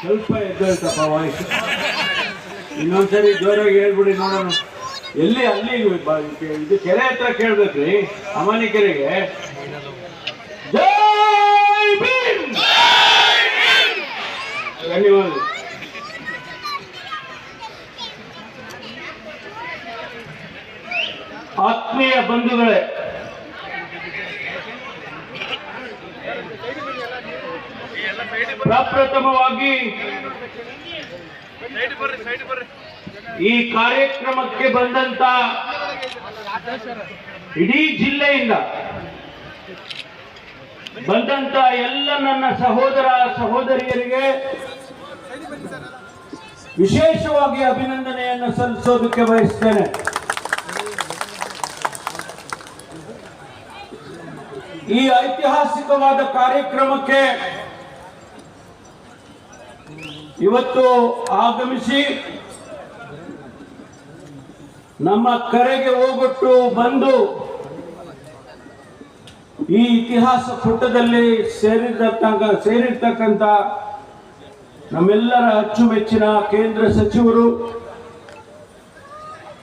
ಸ್ವಲ್ಪ ಎದ್ದೇಳ್ತಪ್ಪ ವಾಯ್ಸ್ ಇನ್ನೊಂದ್ಸರಿ ಜೋರಾಗಿ ಹೇಳ್ಬಿಡಿ ನೋಡೋಣ. ಎಲ್ಲಿ ಅಲ್ಲಿ ಇದು ಕೆರೆ ಹತ್ರ ಕೇಳ್ಬೇಕ್ರಿ, ಅಮಾನಿ ಕೆರೆಗೆ! ಧನ್ಯವಾದ ಆತ್ಮೀಯ ಬಂಧುಗಳೇ ಪ್ರಪ್ರಥಮವಾಗಿ ಈ ಕಾರ್ಯಕ್ರಮಕ್ಕೆ ಬಂದಂತ ಇಡೀ ಜಿಲ್ಲೆಯಿಂದ ಬಂದಂತ ಎಲ್ಲ ನನ್ನ ಸಹೋದರ ಸಹೋದರಿಯರಿಗೆ ವಿಶೇಷವಾಗಿ ಅಭಿನಂದನೆಯನ್ನು ಸಲ್ಲಿಸೋದಕ್ಕೆ ಬಯಸ್ತೇನೆ. ಈ ಐತಿಹಾಸಿಕವಾದ ಕಾರ್ಯಕ್ರಮಕ್ಕೆ ಇವತ್ತು ಆಗಮಿಸಿ ನಮ್ಮ ಕರೆಗೆ ಹೋಗೊಟ್ಟು ಬಂದು ಈ ಇತಿಹಾಸ ಪುಟದಲ್ಲಿ ಸೇರಿರ್ತಕ್ಕ ಸೇರಿರ್ತಕ್ಕಂಥ ನಮ್ಮೆಲ್ಲರ ಅಚ್ಚುಮೆಚ್ಚಿನ ಕೇಂದ್ರ ಸಚಿವರು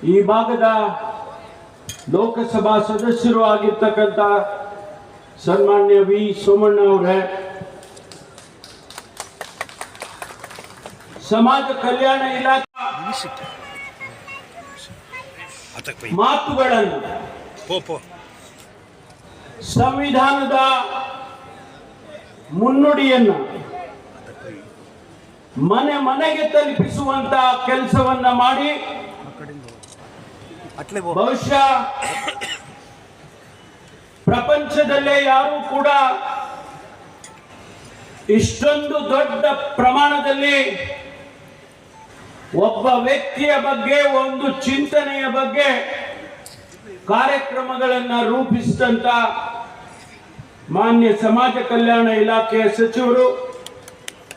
ಈ ಭಾಗದ ಲೋಕಸಭಾ ಸದಸ್ಯರು ಆಗಿರ್ತಕ್ಕಂಥ ಸನ್ಮಾನ್ಯ ವಿ ಸೋಮಣ್ಣ ಅವರೇ ಸಮಾಜ ಕಲ್ಯಾಣ ಇಲಾಖೆ ಮಾತುಗಳನ್ನು ಸಂವಿಧಾನದ ಮುನ್ನುಡಿಯನ್ನು ಮನೆ ಮನೆಗೆ ತಲುಪಿಸುವಂತ ಕೆಲಸವನ್ನ ಮಾಡಿ ಬಹುಶಃ ಪ್ರಪಂಚದಲ್ಲೇ ಯಾರೂ ಕೂಡ ಇಷ್ಟೊಂದು ದೊಡ್ಡ ಪ್ರಮಾಣದಲ್ಲಿ ಒಬ್ಬ ವ್ಯಕ್ತಿಯ ಬಗ್ಗೆ, ಒಂದು ಚಿಂತನೆಯ ಬಗ್ಗೆ ಕಾರ್ಯಕ್ರಮಗಳನ್ನ ರೂಪಿಸಿದಂತ ಮಾನ್ಯ ಸಮಾಜ ಕಲ್ಯಾಣ ಇಲಾಖೆಯ ಸಚಿವರು,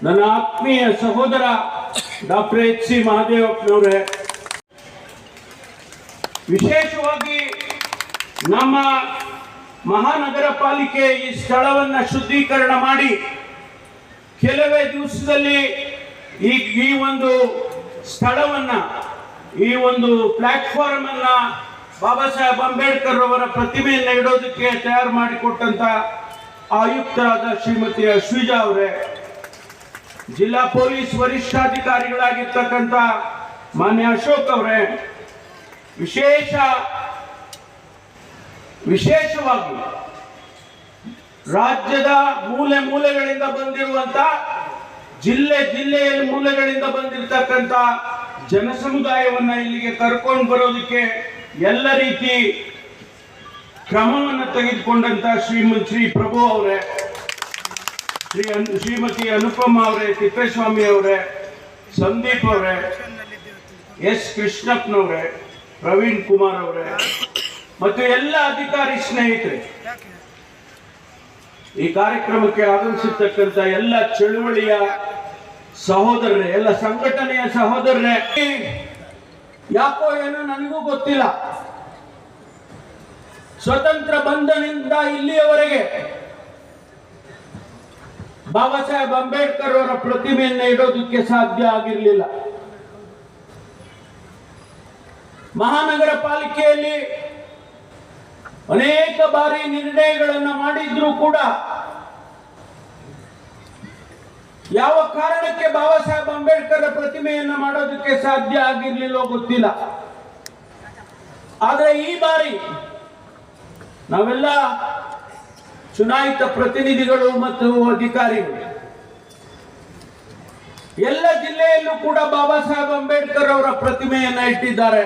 ನನ್ನ ಆತ್ಮೀಯ ಸಹೋದರ ಡಾಕ್ಟರ್ ಎಚ್ ಸಿ ಮಹದೇವಪ್ಪನವರೇ. ವಿಶೇಷವಾಗಿ ನಮ್ಮ ಮಹಾನಗರ ಪಾಲಿಕೆ ಈ ಸ್ಥಳವನ್ನ ಶುದ್ಧೀಕರಣ ಮಾಡಿ, ಕೆಲವೇ ದಿವಸದಲ್ಲಿ ಈ ಒಂದು ಸ್ಥಳವನ್ನ, ಈ ಒಂದು ಪ್ಲಾಟ್ಫಾರ್ಮ್ ಅನ್ನ ಬಾಬಾ ಸಾಹೇಬ್ ಅಂಬೇಡ್ಕರ್ ಅವರ ಪ್ರತಿಮೆಯನ್ನು ಇಡೋದಕ್ಕೆ ತಯಾರು ಮಾಡಿಕೊಟ್ಟಂತ ಆಯುಕ್ತರಾದ ಶ್ರೀಮತಿ ಅಶ್ವಿಜಾ ಅವರೇ, ಜಿಲ್ಲಾ ಪೊಲೀಸ್ ವರಿಷ್ಠಾಧಿಕಾರಿಗಳಾಗಿರ್ತಕ್ಕಂಥ ಮಾನ್ಯ ಅಶೋಕ್ ಅವರೇ, ವಿಶೇಷ, ವಿಶೇಷವಾಗಿ ರಾಜ್ಯದ ಮೂಲೆ ಮೂಲೆಗಳಿಂದ ಬಂದಿರುವಂತ ಜಿಲ್ಲೆ ಜಿಲ್ಲೆಯಲ್ಲಿ ಮೂಲಗಳಿಂದ ಬಂದಿರತಕ್ಕಂತ ಜನಸಮುದಾಯವನ್ನ ಇಲ್ಲಿಗೆ ಕರ್ಕೊಂಡು ಬರೋದಕ್ಕೆ ಎಲ್ಲ ರೀತಿ ಕ್ರಮವನ್ನು ತೆಗೆದುಕೊಂಡಂತ ಶ್ರೀಮತಿ ಶ್ರೀ ಪ್ರಭು ಅವರೇ, ಶ್ರೀ ಶ್ರೀಮತಿ ಅನುಪಮ ಅವರೇ, ತಿಪ್ಪೇಸ್ವಾಮಿ ಅವರೇ, ಸಂದೀಪ್ ಅವರೇ, ಎಸ್ ಕೃಷ್ಣಪ್ಪನವರೇ, ಪ್ರವೀಣ್ ಕುಮಾರ್ ಅವರೇ, ಮತ್ತು ಎಲ್ಲ ಅಧಿಕಾರಿ ಸ್ನೇಹಿತರೆ. ಈ ಕಾರ್ಯಕ್ರಮಕ್ಕೆ ಆಗಮಿಸಿರ್ತಕ್ಕಂಥ ಎಲ್ಲ ಚಳುವಳಿಯ ಸಹೋದರರೇ, ಎಲ್ಲ ಸಂಘಟನೆಯ ಸಹೋದರರೇ, ಯಾಕೋ ಏನೋ ನನಗೂ ಗೊತ್ತಿಲ್ಲ. ಸ್ವತಂತ್ರ ಬಂಧನಿಂದ ಇಲ್ಲಿಯವರೆಗೆ ಬಾಬಾ ಸಾಹೇಬ್ ಅಂಬೇಡ್ಕರ್ ಅವರ ಪ್ರತಿಮೆಯನ್ನು ಇಡೋದಕ್ಕೆ ಸಾಧ್ಯ ಆಗಿರಲಿಲ್ಲ. ಮಹಾನಗರ ಪಾಲಿಕೆಯಲ್ಲಿ ಅನೇಕ ಬಾರಿ ನಿರ್ಣಯಗಳನ್ನು ಮಾಡಿದ್ರು ಕೂಡ ಯಾವ ಕಾರಣಕ್ಕೆ ಬಾಬಾ ಸಾಹೇಬ್ ಅಂಬೇಡ್ಕರ್ ಪ್ರತಿಮೆಯನ್ನು ಮಾಡೋದಕ್ಕೆ ಸಾಧ್ಯ ಆಗಿರ್ಲಿಲ್ಲೋ ಗೊತ್ತಿಲ್ಲ. ಆದ್ರೆ ಈ ಬಾರಿ ನಾವೆಲ್ಲ ಚುನಾಯಿತ ಪ್ರತಿನಿಧಿಗಳು ಮತ್ತು ಅಧಿಕಾರಿಗಳು, ಎಲ್ಲ ಜಿಲ್ಲೆಯಲ್ಲೂ ಕೂಡ ಬಾಬಾ ಸಾಹೇಬ್ ಅಂಬೇಡ್ಕರ್ ಅವರ ಪ್ರತಿಮೆಯನ್ನ ಇಟ್ಟಿದ್ದಾರೆ.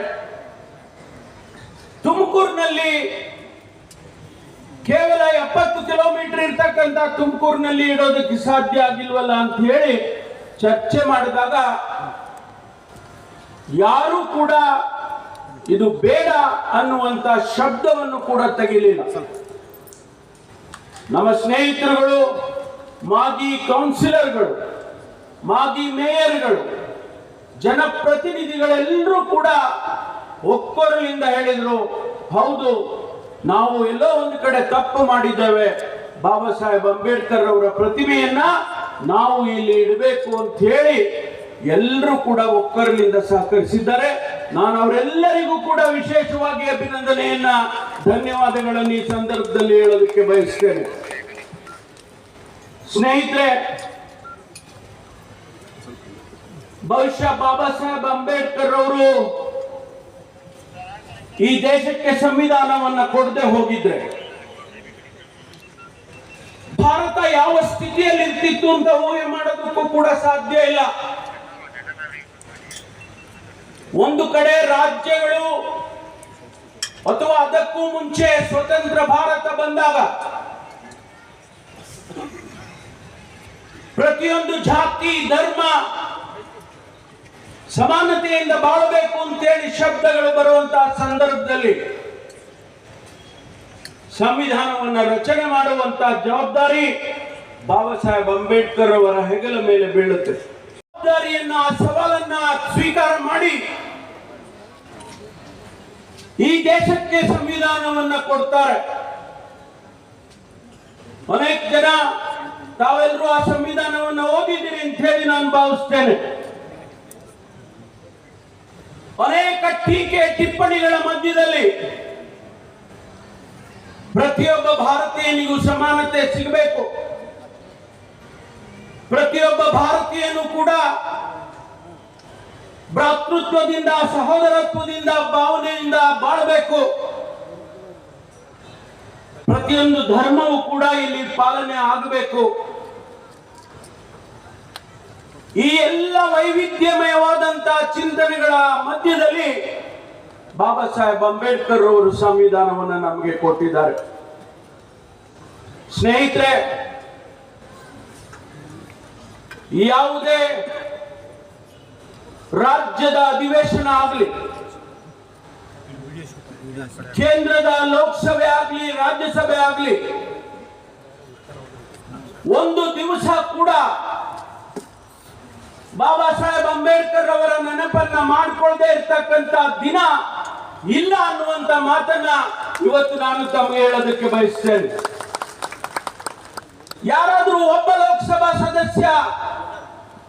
ತುಮಕೂರಿನಲ್ಲಿ ಕೇವಲ ಎಪ್ಪತ್ತು ಕಿಲೋಮೀಟರ್ ಇರ್ತಕ್ಕಂಥ ತುಮಕೂರಿನಲ್ಲಿ ಇಡೋದಕ್ಕೆ ಸಾಧ್ಯ ಆಗಿಲ್ವಲ್ಲ ಅಂತ ಹೇಳಿ ಚರ್ಚೆ ಮಾಡಿದಾಗ ಯಾರು ಕೂಡ ಇದು ಬೇಡ ಅನ್ನುವಂತ ಶಬ್ದವನ್ನು ಕೂಡ ತೆಗಿಲಿಲ್ಲ ನಮ್ಮ ಸ್ನೇಹಿತರುಗಳು, ಮಾಜಿ ಕೌನ್ಸಿಲರ್ಗಳು, ಮಾಜಿ ಮೇಯರ್ಗಳು, ಜನಪ್ರತಿನಿಧಿಗಳೆಲ್ಲರೂ ಕೂಡ ಒಕ್ಕೊರಲಿಂದ ಹೇಳಿದ್ರು, ಹೌದು ನಾವು ಎಲ್ಲೋ ಒಂದು ಕಡೆ ತಪ್ಪು ಮಾಡಿದ್ದೇವೆ. ಬಾಬಾ ಸಾಹೇಬ್ ಅಂಬೇಡ್ಕರ್ ಅವರ ಪ್ರತಿಮೆಯನ್ನ ನಾವು ಇಲ್ಲಿ ಇಡಬೇಕು ಅಂತ ಹೇಳಿ ಎಲ್ಲರೂ ಕೂಡ ಒಕ್ಕರಲಿಂದ ಸಹಕರಿಸಿದ್ದಾರೆ. ನಾನು ಅವರೆಲ್ಲರಿಗೂ ಕೂಡ ವಿಶೇಷವಾಗಿ ಅಭಿನಂದನೆಯನ್ನ, ಧನ್ಯವಾದಗಳನ್ನು ಈ ಸಂದರ್ಭದಲ್ಲಿ ಹೇಳೋದಕ್ಕೆ ಬಯಸ್ತೇನೆ. ಸ್ನೇಹಿತರೆ, ಬಹುಶಃ ಬಾಬಾ ಸಾಹೇಬ್ ಅಂಬೇಡ್ಕರ್ ಅವರು ಈ ದೇಶಕ್ಕೆ ಸಂವಿಧಾನವನ್ನ ಕೊಡದೆ ಹೋಗಿದ್ರೆ ಭಾರತ ಯಾವ ಸ್ಥಿತಿಯಲ್ಲಿ ಇರ್ತಿತ್ತು ಅಂತ ಊಹೆ ಮಾಡೋದಕ್ಕೂ ಕೂಡ ಸಾಧ್ಯ ಇಲ್ಲ. ಒಂದು ಕಡೆ ರಾಜ್ಯಗಳು ಅಥವಾ ಅದಕ್ಕೂ ಮುಂಚೆ ಸ್ವತಂತ್ರ ಭಾರತ ಬಂದಾಗ ಪ್ರತಿಯೊಂದು ಜಾತಿ, ಧರ್ಮ ಸಮಾನತೆಯಿಂದ ಬಾಳಬೇಕು ಅಂತೇಳಿ ಶಬ್ದಗಳು ಬರುವಂತಹ ಸಂದರ್ಭದಲ್ಲಿ ಸಂವಿಧಾನವನ್ನ ರಚನೆ ಮಾಡುವಂತಹ ಜವಾಬ್ದಾರಿ ಬಾಬಾ ಸಾಹೇಬ್ ಅಂಬೇಡ್ಕರ್ ಅವರ ಹೆಗಲ ಮೇಲೆ ಬೀಳುತ್ತೆ. ಜವಾಬ್ದಾರಿಯನ್ನ ಆ ಸವಾಲನ್ನ ಸ್ವೀಕಾರ ಮಾಡಿ ಈ ದೇಶಕ್ಕೆ ಸಂವಿಧಾನವನ್ನ ಕೊಡ್ತಾರೆ. ಅನೇಕ ಜನ, ತಾವೆಲ್ಲರೂ ಆ ಸಂವಿಧಾನವನ್ನು ಓದಿದ್ದೀರಿ ಅಂತ ಹೇಳಿ ನಾನು ಭಾವಿಸ್ತೇನೆ. ಅನೇಕ ಟೀಕೆ ಟಿಪ್ಪಣಿಗಳ ಮಧ್ಯದಲ್ಲಿ ಪ್ರತಿಯೊಬ್ಬ ಭಾರತೀಯನಿಗೂ ಸಮಾನತೆ ಸಿಗಬೇಕು. ಪ್ರತಿಯೊಬ್ಬ ಭಾರತೀಯನು ಕೂಡ ಭ್ರಾತೃತ್ವದಿಂದ, ಸಹೋದರತ್ವದಿಂದ, ಭಾವನೆಯಿಂದ ಬಾಳಬೇಕು. ಪ್ರತಿಯೊಂದು ಧರ್ಮವೂ ಕೂಡ ಇಲ್ಲಿ ಪಾಲನೆ ಆಗಬೇಕು. ಈ ಎಲ್ಲ ವೈವಿಧ್ಯಮಯವಾದಂತಹ ಚಿಂತನೆಗಳ ಮಧ್ಯದಲ್ಲಿ ಬಾಬಾ ಸಾಹೇಬ್ ಅಂಬೇಡ್ಕರ್ ಅವರು ಸಂವಿಧಾನವನ್ನು ನಮಗೆ ಕೊಟ್ಟಿದ್ದಾರೆ. ಸ್ನೇಹಿತರೆ, ಯಾವುದೇ ರಾಜ್ಯದ ಅಧಿವೇಶನ ಆಗಲಿ, ಕೇಂದ್ರದ ಲೋಕಸಭೆ ಆಗಲಿ, ರಾಜ್ಯಸಭೆ ಆಗಲಿ, ಒಂದು ದಿವಸ ಕೂಡ ಬಾಬಾ ಸಾಹೇಬ್ ಅಂಬೇಡ್ಕರ್ ಅವರ ನೆನಪನ್ನ ಮಾಡಿಕೊಳ್ಳದೆ ಇರ್ತಕ್ಕಂತ ದಿನ ಇಲ್ಲ ಅನ್ನುವಂತ ಮಾತನ್ನ ಇವತ್ತು ನಾನು ತಮಗೆ ಹೇಳೋದಕ್ಕೆ ಬಯಸ್ತೇನೆ. ಯಾರಾದ್ರೂ ಒಬ್ಬ ಲೋಕಸಭಾ ಸದಸ್ಯ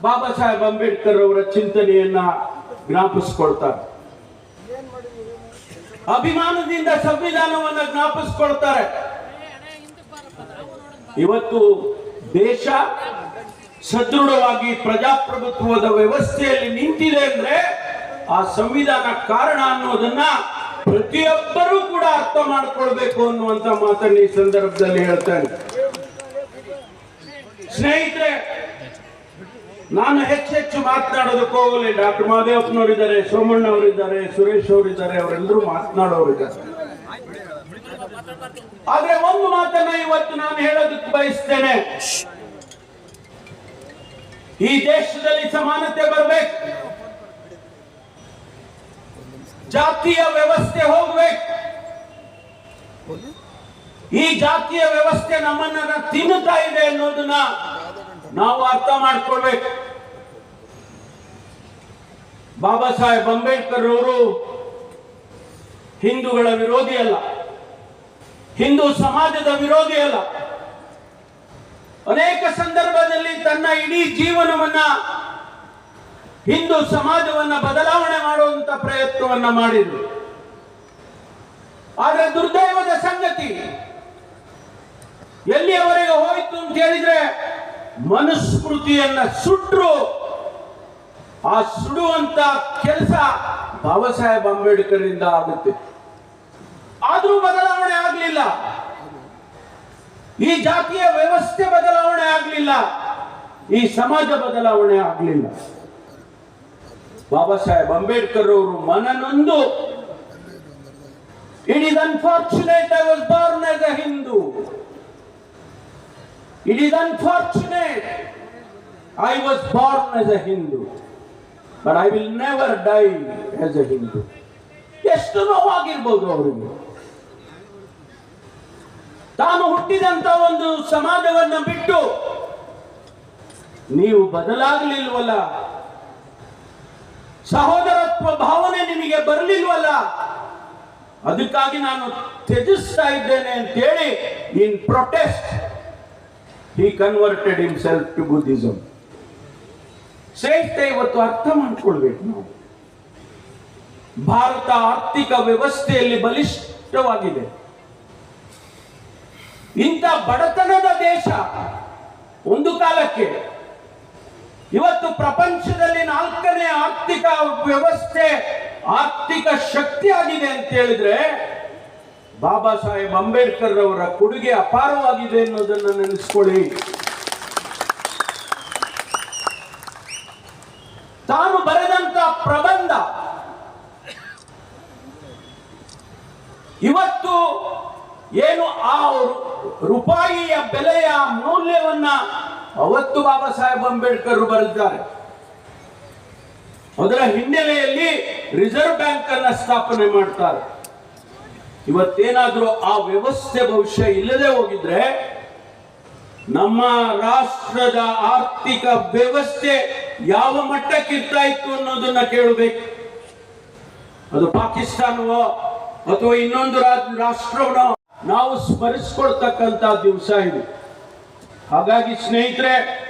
ಬಾಬಾ ಸಾಹೇಬ್ ಅಂಬೇಡ್ಕರ್ ಅವರ ಚಿಂತನೆಯನ್ನ ಜ್ಞಾಪಿಸ್ಕೊಳ್ತಾರೆ. ಅಭಿಮಾನದಿಂದ ಸಂವಿಧಾನವನ್ನ ಜ್ಞಾಪಿಸ್ಕೊಳ್ತಾರೆ. ಇವತ್ತು ದೇಶ ಸದೃಢವಾಗಿ ಪ್ರಜಾಪ್ರಭುತ್ವದ ವ್ಯವಸ್ಥೆಯಲ್ಲಿ ನಿಂತಿದೆ ಅಂದ್ರೆ ಆ ಸಂವಿಧಾನ ಕಾರಣ ಅನ್ನೋದನ್ನ ಪ್ರತಿಯೊಬ್ಬರೂ ಕೂಡ ಅರ್ಥ ಮಾಡ್ಕೊಳ್ಬೇಕು ಅನ್ನುವಂತ ಮಾತನ್ನ ಈ ಸಂದರ್ಭದಲ್ಲಿ ಹೇಳ್ತಾನೆ. ಸ್ನೇಹಿತರೆ, ನಾನು ಹೆಚ್ಚೆಚ್ಚು ಮಾತನಾಡೋದಕ್ಕೆ ಹೋಗಲಿ. ಡಾಕ್ಟರ್ ಮಹದೇವಪ್ಪನವರಿದ್ದಾರೆ ಸೋಮಣ್ಣ ಅವರಿದ್ದಾರೆ ಸುರೇಶ್ ಅವರಿದ್ದಾರೆ ಅವರೆಲ್ಲರೂ ಮಾತನಾಡೋರಿದ್ದಾರೆ. ಆದ್ರೆ ಒಂದು ಮಾತನ್ನ ಇವತ್ತು ನಾನು ಹೇಳೋದಕ್ಕೆ ಬಯಸ್ತೇನೆ. ಈ ದೇಶದಲ್ಲಿ ಸಮಾನತೆ ಬರಬೇಕು. ಜಾತಿಯ ವ್ಯವಸ್ಥೆ ಹೋಗ್ಬೇಕು. ಈ ಜಾತಿಯ ವ್ಯವಸ್ಥೆ ನಮ್ಮನ್ನ ತಿನ್ನುತ್ತಾ ಇದೆ ಅನ್ನೋದನ್ನ ನಾವು ಅರ್ಥ ಮಾಡ್ಕೊಳ್ಬೇಕು. ಬಾಬಾ ಸಾಹೇಬ್ ಅಂಬೇಡ್ಕರ್ ಅವರು ಹಿಂದೂಗಳ ವಿರೋಧಿ ಅಲ್ಲ. ಹಿಂದೂ ಸಮಾಜದ ವಿರೋಧಿ ಅಲ್ಲ. ಅನೇಕ ಸಂದರ್ಭದಲ್ಲಿ ತನ್ನ ಇಡೀ ಜೀವನವನ್ನ ಹಿಂದೂ ಸಮಾಜವನ್ನ ಬದಲಾವಣೆ ಮಾಡುವಂತ ಪ್ರಯತ್ನವನ್ನ ಮಾಡಿದ್ರು. ಆದ್ರೆ ದುರ್ದೈವದ ಸಂಗತಿ, ಎಲ್ಲಿಯವರೆಗೆ ಹೋಯಿತು ಅಂತ ಹೇಳಿದ್ರೆ ಮನುಸ್ಮೃತಿಯನ್ನ ಸುಟ್ರು. ಆ ಸುಡುವಂತ ಕೆಲಸ ಬಾಬಾ ಸಾಹೇಬ್ ಅಂಬೇಡ್ಕರ್ ಆಗುತ್ತೆ. ಆದ್ರೂ ಬದಲಾವಣೆ ಆಗಲಿಲ್ಲ. ಈ ಜಾತಿಯ ವ್ಯವಸ್ಥೆ ಬದಲಾವಣೆ ಆಗಲಿಲ್ಲ. ಈ ಸಮಾಜ ಬದಲಾವಣೆ ಆಗಲಿಲ್ಲ. ಬಾಬಾ ಸಾಹೇಬ್ ಅಂಬೇಡ್ಕರ್ ಅವರು ಮನನೊಂದು it is unfortunate I was born as a Hindu it is unfortunate I was born as a Hindu but I will never die as a Hindu ಎಷ್ಟು ನೋವಾಗಿರ್ಬೋದು ಅವರಿಗೆ. ತಾನು ಹುಟ್ಟಿದಂತ ಒಂದು ಸಮಾಜವನ್ನ ಬಿಟ್ಟು ನೀವು ಬದಲಾಗಲಿಲ್ವಲ್ಲ? ಸಹೋದರತ್ವ ಭಾವನೆ ನಿಮಗೆ ಬರಲಿಲ್ವಲ್ಲ? ಅದಕ್ಕಾಗಿ ನಾನು ತ್ಯಜಿಸ್ತಾ ಇದ್ದೇನೆ ಅಂತೇಳಿ in protest he converted himself to Buddhism ಶ್ರೇಷ್ಠ ಇವತ್ತು ಅರ್ಥ ಮಾಡ್ಕೊಳ್ಬೇಕು ನಾವು. ಭಾರತ ಆರ್ಥಿಕ ವ್ಯವಸ್ಥೆಯಲ್ಲಿ ಬಲಿಷ್ಠವಾಗಿದೆ. ಇಂಥ ಬಡತನದ ದೇಶ ಒಂದು ಕಾಲಕ್ಕೆ ಇವತ್ತು ಪ್ರಪಂಚದಲ್ಲಿ ನಾಲ್ಕನೇ ಆರ್ಥಿಕ ವ್ಯವಸ್ಥೆ ಆರ್ಥಿಕ ಶಕ್ತಿ ಆಗಿದೆ ಅಂತ ಹೇಳಿದ್ರೆ ಬಾಬಾ ಸಾಹೇಬ್ ಅಂಬೇಡ್ಕರ್ ಅವರ ಕೊಡುಗೆ ಅಪಾರವಾಗಿದೆ ಅನ್ನೋದನ್ನು ನೆನೆಸ್ಕೊಳ್ಳಿ. ತಾನು ಬರೆದಂತ ಪ್ರಬಂಧ ಇವತ್ತು ಏನು ಆ ರು- ರೂಪಾಯಿಯ ಬೆಲೆಯ ಮೌಲ್ಯವನ್ನ ಅವತ್ತು ಬಾಬಾ ಸಾಹೇಬ್ ಅಂಬೇಡ್ಕರ್ ಬರೆದಿದ್ದಾರೆ. ಅದರ ಹಿನ್ನೆಲೆಯಲ್ಲಿ ರಿಸರ್ವ್ ಬ್ಯಾಂಕ್ ಅನ್ನ ಸ್ಥಾಪನೆ ಮಾಡ್ತಾರೆ. ಇವತ್ತೇನಾದ್ರೂ ಆ ವ್ಯವಸ್ಥೆ ಭವಿಷ್ಯ ಇಲ್ಲದೆ ಹೋಗಿದ್ರೆ ನಮ್ಮ ರಾಷ್ಟ್ರದ ಆರ್ಥಿಕ ವ್ಯವಸ್ಥೆ ಯಾವ ಮಟ್ಟಕ್ಕಿರ್ತಾ ಇತ್ತು ಅನ್ನೋದನ್ನ ಕೇಳಬೇಕು. ಅದು ಪಾಕಿಸ್ತಾನವೋ ಅಥವಾ ಇನ್ನೊಂದು ರಾಷ್ಟ್ರವನ್ನೋ ನಾವು ಸ್ಮರಿಸ್ಕೊಳ್ತಕ್ಕಂಥ ದಿವಸ ಇದು. ಹಾಗಾಗಿ ಸ್ನೇಹಿತರೆ,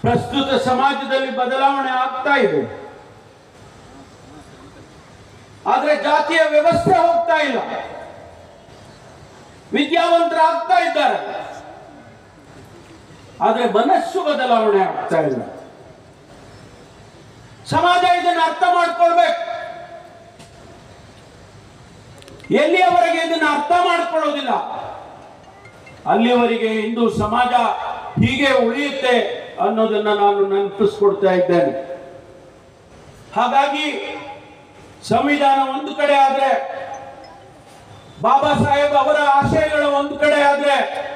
ಪ್ರಸ್ತುತ ಸಮಾಜದಲ್ಲಿ ಬದಲಾವಣೆ ಆಗ್ತಾ ಇದೆ. ಆದ್ರೆ ಜಾತಿಯ ವ್ಯವಸ್ಥೆ ಹೋಗ್ತಾ ಇಲ್ಲ. ವಿದ್ಯಾವಂತರಾಗ್ತಾ ಇದ್ದಾರೆ. ಆದ್ರೆ ಮನಸ್ಸು ಬದಲಾವಣೆ ಆಗ್ತಾ ಇಲ್ಲ. ಸಮಾಜ ಇದನ್ನು ಅರ್ಥ ಮಾಡ್ಕೊಳ್ಬೇಕು. ಎಲ್ಲಿಯವರೆಗೆ ಇದನ್ನು ಅರ್ಥ ಮಾಡ್ಕೊಳ್ಳೋದಿಲ್ಲ? ಅಲ್ಲಿಯವರೆಗೆ ಹಿಂದೂ ಸಮಾಜ ಹೀಗೆ ಉಳಿಯುತ್ತೆ ಅನ್ನೋದನ್ನ ನಾನು ನೆನಪಿಸ್ಕೊಡ್ತಾ ಇದ್ದೇನೆ. ಹಾಗಾಗಿ ಸಂವಿಧಾನ ಒಂದು ಕಡೆ ಆದ್ರೆ, ಬಾಬಾ ಸಾಹೇಬ್ ಅವರ ಆಶಯಗಳು ಒಂದು ಕಡೆ ಆದ್ರೆ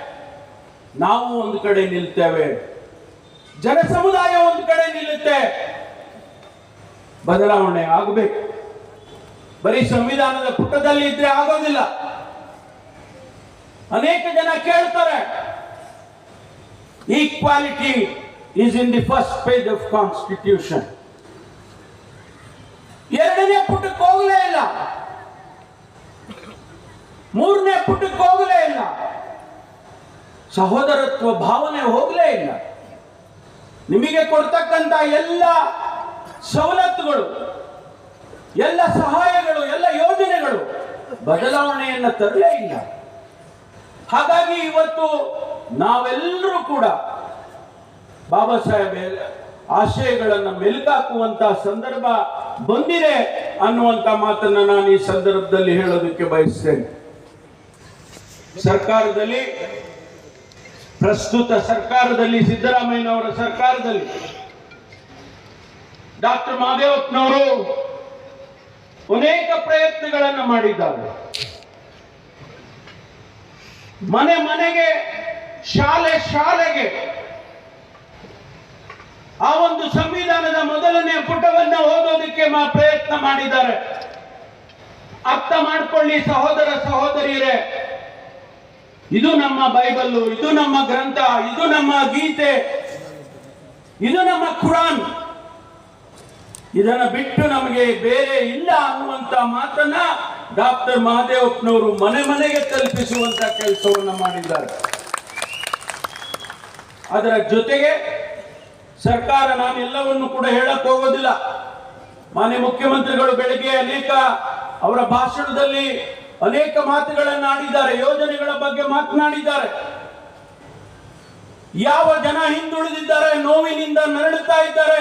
ನಾವು ಒಂದು ಕಡೆ ನಿಲ್ತೇವೆ. ಜನ ಸಮುದಾಯ ಒಂದು ಕಡೆ ನಿಲ್ಲುತ್ತೆ. ಬದಲಾವಣೆ ಆಗಬೇಕು. ಬರೀ ಸಂವಿಧಾನದ ಪುಟದಲ್ಲಿ ಇದ್ರೆ ಆಗೋದಿಲ್ಲ. ಅನೇಕ ಜನ ಕೇಳ್ತಾರೆ equality is in the first page of constitution ಎರಡನೇ ಪುಟಕ್ಕೆ ಹೋಗಲೇ ಇಲ್ಲ. ಮೂರನೇ ಪುಟಕ್ಕೆ ಹೋಗಲೇ ಇಲ್ಲ. ಸಹೋದರತ್ವ ಭಾವನೆ ಹೋಗಲೇ ಇಲ್ಲ. ನಿಮಗೆ ಕೊಡ್ತಕ್ಕಂತ ಎಲ್ಲ ಸವಲತ್ತುಗಳು ಎಲ್ಲ ಸಹಾಯಗಳು, ಎಲ್ಲ ಯೋಜನೆಗಳು ಬದಲಾವಣೆಯನ್ನ ತರಲೇ ಇಲ್ಲ. ಹಾಗಾಗಿ ಇವತ್ತು ನಾವೆಲ್ಲರೂ ಕೂಡ ಬಾಬಾ ಸಾಹೇಬ್ ಆಶಯಗಳನ್ನು ಮೆಲುಕಾಕುವಂತ ಸಂದರ್ಭ ಬಂದಿದೆ ಅನ್ನುವಂತ ಮಾತನ್ನ ನಾನು ಈ ಸಂದರ್ಭದಲ್ಲಿ ಹೇಳೋದಕ್ಕೆ ಬಯಸ್ತೇನೆ. ಸರ್ಕಾರದಲ್ಲಿ, ಪ್ರಸ್ತುತ ಸರ್ಕಾರದಲ್ಲಿ, ಸಿದ್ದರಾಮಯ್ಯನವರ ಸರ್ಕಾರದಲ್ಲಿ ಡಾಕ್ಟರ್ ಮಹದೇವಪ್ಪನವರು ಅನೇಕ ಪ್ರಯತ್ನಗಳನ್ನು ಮಾಡಿದ್ದಾರೆ. ಮನೆ ಮನೆಗೆ, ಶಾಲೆ ಶಾಲೆಗೆ ಆ ಒಂದು ಸಂವಿಧಾನದ ಮೊದಲನೇ ಪುಟವನ್ನ ಓದೋದಕ್ಕೆ ಪ್ರಯತ್ನ ಮಾಡಿದ್ದಾರೆ. ಅರ್ಥ ಮಾಡ್ಕೊಳ್ಳಿ ಸಹೋದರ ಸಹೋದರಿಯರೇ. ಇದು ನಮ್ಮ ಬೈಬಲ್ಲು, ಇದು ನಮ್ಮ ಗ್ರಂಥ, ಇದು ನಮ್ಮ ಗೀತೆ, ಇದು ನಮ್ಮ ಕುರಾನ್. ಇದನ್ನ ಬಿಟ್ಟು ನಮಗೆ ಬೇರೆ ಇಲ್ಲ ಅನ್ನುವಂತ ಮಾತನ್ನ ಡಾಕ್ಟರ್ ಮಹಾದೇವಪ್ಪನವರು ಮನೆ ಮನೆಗೆ ತಲುಪಿಸುವಂತ ಕೆಲಸವನ್ನ ಮಾಡಿದ್ದಾರೆ. ಅದರ ಜೊತೆಗೆ ಸರ್ಕಾರ ನಾನೆಲ್ಲವನ್ನು ಕೂಡ ಹೇಳಕ್ ಹೋಗೋದಿಲ್ಲ. ಮಾನ್ಯ ಮುಖ್ಯಮಂತ್ರಿಗಳು ಬೆಳಿಗ್ಗೆ ಅನೇಕ ಅವರ ಭಾಷಣದಲ್ಲಿ ಅನೇಕ ಮಾತುಗಳನ್ನು ಆಡಿದ್ದಾರೆ, ಯೋಜನೆಗಳ ಬಗ್ಗೆ ಮಾತನಾಡಿದ್ದಾರೆ. ಯಾವ ಜನ ಹಿಂದುಳಿದಿದ್ದಾರೆ, ನೋವಿನಿಂದ ನರಳುತ್ತಾ ಇದ್ದಾರೆ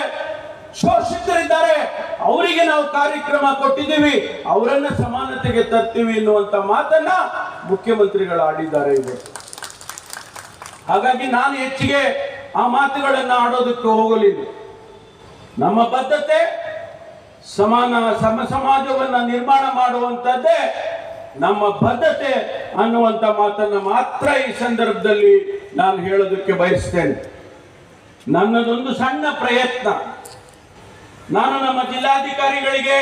ಶೋಷಿತರಿದ್ದಾರೆ. ಅವರಿಗೆ ನಾವು ಕಾರ್ಯಕ್ರಮ ಕೊಟ್ಟಿದ್ದೀವಿ. ಅವರನ್ನ ಸಮಾನತೆಗೆ ತರ್ತೀವಿ ಎನ್ನುವಂತ ಮಾತನ್ನ ಮುಖ್ಯಮಂತ್ರಿಗಳು ಆಡಿದ್ದಾರೆ ಇವತ್ತು ಹಾಗಾಗಿ ನಾನು ಹೆಚ್ಚಿಗೆ ಆ ಮಾತುಗಳನ್ನು ಆಡೋದಕ್ಕೆ ಹೋಗಲಿಲ್ಲ. ನಮ್ಮ ಬದ್ಧತೆ ಸಮಾನ, ಸಮ ಸಮಾಜವನ್ನ ನಿರ್ಮಾಣ ಮಾಡುವಂತದ್ದೇ ನಮ್ಮ ಬದ್ಧತೆ ಅನ್ನುವಂತ ಮಾತನ್ನ ಮಾತ್ರ ಈ ಸಂದರ್ಭದಲ್ಲಿ ನಾನು ಹೇಳೋದಕ್ಕೆ ಬಯಸ್ತೇನೆ. ನನ್ನದೊಂದು ಸಣ್ಣ ಪ್ರಯತ್ನ. ನಾನು ನಮ್ಮ ಜಿಲ್ಲಾಧಿಕಾರಿಗಳಿಗೆ,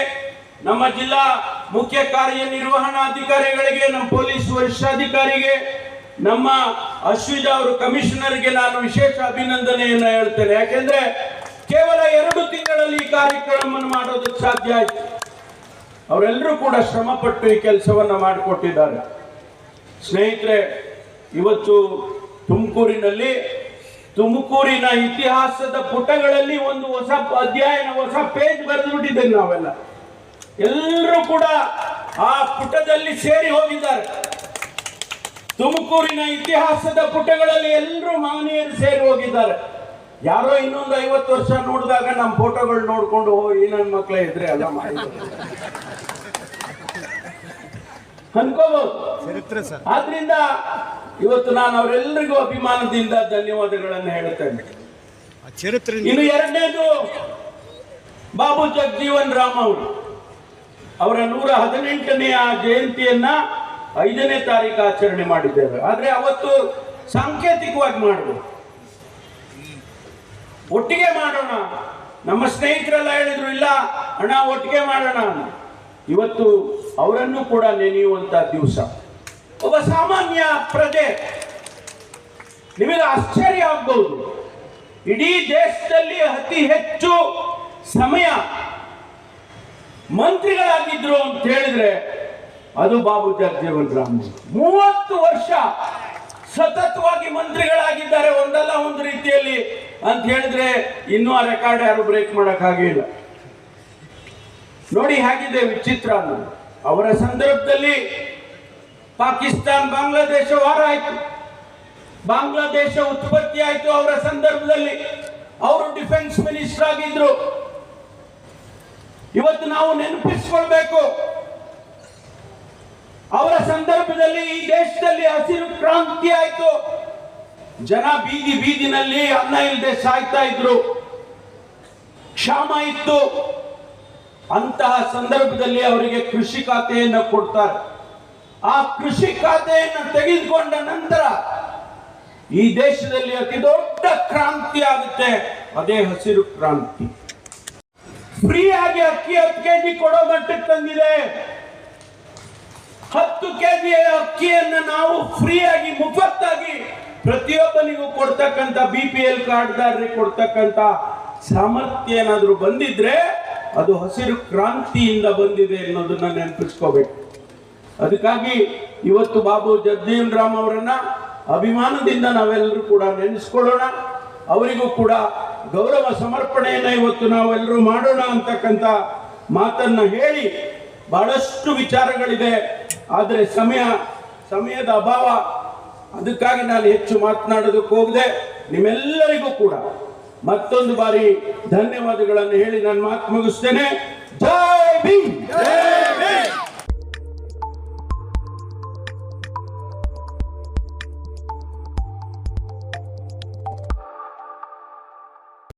ನಮ್ಮ ಜಿಲ್ಲಾ ಮುಖ್ಯ ಕಾರ್ಯನಿರ್ವಹಣಾಧಿಕಾರಿಗಳಿಗೆ, ನಮ್ಮ ಪೊಲೀಸ್ ವರಿಷ್ಠಾಧಿಕಾರಿಗೆ, ನಮ್ಮ ಅಶ್ವಿಜ ಅವರು ಕಮಿಷನರ್ಗೆ ನಾನು ವಿಶೇಷ ಅಭಿನಂದನೆಯನ್ನು ಹೇಳ್ತೇನೆ. ಯಾಕೆಂದ್ರೆ ಕೇವಲ ಎರಡು ತಿಂಗಳಲ್ಲಿ ಈ ಕಾರ್ಯಕ್ರಮವನ್ನು ಮಾಡೋದಕ್ಕೆ ಸಾಧ್ಯ ಆಯ್ತು. ಅವರೆಲ್ಲರೂ ಕೂಡ ಶ್ರಮಪಟ್ಟು ಈ ಕೆಲಸವನ್ನು ಮಾಡಿಕೊಟ್ಟಿದ್ದಾರೆ. ಸ್ನೇಹಿತರೆ, ಇವತ್ತು ತುಮಕೂರಿನಲ್ಲಿ ತುಮಕೂರಿನ ಇತಿಹಾಸದ ಪುಟಗಳಲ್ಲಿ ಒಂದು ಹೊಸ ಅಧ್ಯಾಯನ, ಹೊಸ ಪೇಜ್ ಬರೆದುಬಿಟ್ಟಿದ್ದೇವೆ ನಾವೆಲ್ಲ. ಎಲ್ಲರೂ ಕೂಡ ಆ ಪುಟದಲ್ಲಿ ಸೇರಿ ಹೋಗಿದ್ದಾರೆ. ತುಮಕೂರಿನ ಇತಿಹಾಸದ ಪುಟಗಳಲ್ಲಿ ಎಲ್ಲರೂ ಮಹನೀಯರು ಸೇರಿ ಹೋಗಿದ್ದಾರೆ. ಯಾರೋ ಇನ್ನೊಂದು ಐವತ್ತು ವರ್ಷ ನೋಡಿದಾಗ ನಮ್ಮ ಫೋಟೋಗಳು ನೋಡಿಕೊಂಡು ಈ ನನ್ನ ಮಕ್ಕಳೇ ಇದ್ರೆ ಅಲ್ಲ ಮಾಡಿ ಅನ್ಕೋಬಹುದು ಆದ್ರಿಂದ ಇವತ್ತು ನಾನು ಅವರೆಲ್ಲರಿಗೂ ಅಭಿಮಾನದಿಂದ ಧನ್ಯವಾದಗಳನ್ನು ಹೇಳುತ್ತೇನೆ. ಇನ್ನು ಎರಡನೇದು ಬಾಬು ಜಗಜೀವನ್ ರಾಮ್ ಅವರು. ಅವರ ನೂರ ಹದಿನೆಂಟನೆಯ ಜಯಂತಿಯನ್ನ ಐದನೇ ತಾರೀಕು ಆಚರಣೆ ಮಾಡಿದ್ದೇವೆ. ಆದ್ರೆ ಅವತ್ತು ಸಾಂಕೇತಿಕವಾಗಿ ಮಾಡಬೇಕು ಒಟ್ಟಿಗೆ ಮಾಡೋಣ. ನಮ್ಮ ಸ್ನೇಹಿತರೆಲ್ಲ ಹೇಳಿದ್ರು ಇಲ್ಲ ಅಣ್ಣ ಒಟ್ಟಿಗೆ ಮಾಡೋಣ. ಇವತ್ತು ಅವರನ್ನು ಕೂಡ ನೆನೆಯುವಂತ ದಿವಸ. ಒಬ್ಬ ಸಾಮಾನ್ಯ ಪ್ರಜೆ. ನಿಮಗೆ ಆಶ್ಚರ್ಯ ಆಗ್ಬಹುದು ಇಡೀ ದೇಶದಲ್ಲಿ ಅತಿ ಹೆಚ್ಚು ಸಮಯ ಮಂತ್ರಿಗಳಾಗಿದ್ರು ಅಂತ ಹೇಳಿದ್ರೆ ಅದು ಬಾಬು ಜಗಜೀವನ್ ರಾಮ್ ಮೂವತ್ತು ವರ್ಷ ಸತತವಾಗಿ ಮಂತ್ರಿಗಳಾಗಿದ್ದಾರೆ ಒಂದಲ್ಲ ಒಂದು ರೀತಿಯಲ್ಲಿ ಅಂತ ಹೇಳಿದ್ರೆ ಇನ್ನೂ ಆ ರೆಕಾರ್ಡ್ ಯಾರು ಬ್ರೇಕ್ ಮಾಡೋಕ್ಕಾಗಿಲ್ಲ ನೋಡಿ ಹೇಗಿದೆ ವಿಚಿತ್ರ ಅವರ ಸಂದರ್ಭದಲ್ಲಿ ಪಾಕಿಸ್ತಾನ್ ಬಾಂಗ್ಲಾದೇಶ ವಾರ ಆಯ್ತು ಬಾಂಗ್ಲಾದೇಶ ಉತ್ಪತ್ತಿ ಆಯ್ತು ಅವರ ಸಂದರ್ಭದಲ್ಲಿ. ಅವರು ಡಿಫೆನ್ಸ್ ಮಿನಿಸ್ಟರ್ ಆಗಿದ್ರು. ಇವತ್ತು ನಾವು ನೆನಪಿಸ್ಕೊಳ್ಬೇಕು. ಅವರ ಸಂದರ್ಭದಲ್ಲಿ ಈ ದೇಶದಲ್ಲಿ ಹಸಿರು ಕ್ರಾಂತಿ ಆಯ್ತು. ಜನ ಬೀದಿ ಬೀದಿನಲ್ಲಿ ಅನ್ನ ಇಲ್ಲದೆ ಸಾಯ್ತಾ ಇದ್ರು. ಕ್ಷಾಮ ಇತ್ತು. ಅಂತಹ ಸಂದರ್ಭದಲ್ಲಿ ಅವರಿಗೆ ಕೃಷಿ ಖಾತೆಯನ್ನು ಕೊಡ್ತಾರೆ. ಆ ಕೃಷಿ ಖಾತೆಯನ್ನು ತೆಗೆದುಕೊಂಡ ನಂತರ ಈ ದೇಶದಲ್ಲಿ ಅತಿ ದೊಡ್ಡ ಕ್ರಾಂತಿ ಆಗುತ್ತೆ. ಅದೇ ಹಸಿರು ಕ್ರಾಂತಿ. ಫ್ರೀ ಆಗಿ ಅಕ್ಕಿ ಹತ್ತು ಕೆಜಿ ಕೊಡೋ ಮಟ್ಟಕ್ಕೆ ತಂದಿದೆ. ಹತ್ತು ಕೆಜಿ ಅಕ್ಕಿಯನ್ನು ನಾವು ಫ್ರೀ ಆಗಿ ಮುಫತ್ತಾಗಿ ಪ್ರತಿಯೊಬ್ಬನಿಗೂ ಕೊಡ್ತಕ್ಕಂಥ ಬಿ ಪಿ ಎಲ್ ಕಾರ್ಡ್ದಾರರಿಗೆ ಕೊಡ್ತಕ್ಕಂಥ ಸಾಮರ್ಥ್ಯ ಏನಾದರೂ ಬಂದಿದ್ರೆ ಅದು ಹಸಿರು ಕ್ರಾಂತಿಯಿಂದ ಬಂದಿದೆ ಅನ್ನೋದನ್ನ ನೆನಪಿಸ್ಕೋಬೇಕು. ಅದಕ್ಕಾಗಿ ಇವತ್ತು ಬಾಬು ಜಗದೀನ್ ರಾಮ್ ಅವರನ್ನ ಅಭಿಮಾನದಿಂದ ನಾವೆಲ್ಲರೂ ಕೂಡ ನೆನೆಸ್ಕೊಳ್ಳೋಣ. ಅವರಿಗೂ ಕೂಡ ಗೌರವ ಸಮರ್ಪಣೆಯನ್ನ ಇವತ್ತು ನಾವೆಲ್ಲರೂ ಮಾಡೋಣ ಅಂತಕ್ಕಂಥ ಮಾತನ್ನ ಹೇಳಿ ಬಹಳಷ್ಟು ವಿಚಾರಗಳಿದೆ. ಆದರೆ ಸಮಯ, ಸಮಯದ ಅಭಾವ, ಅದಕ್ಕಾಗಿ ನಾನು ಹೆಚ್ಚು ಮಾತನಾಡೋದಕ್ಕೆ ಹೋಗದೆ. ನಿಮ್ಮೆಲ್ಲರಿಗೂ ಕೂಡ ಮತ್ತೊಂದು ಬಾರಿ ಧನ್ಯವಾದಗಳನ್ನು ಹೇಳಿ ನಾನು ಮಾತು ಮುಗಿಸ್ತೇನೆ. ಜೈ ಭೀಮ್.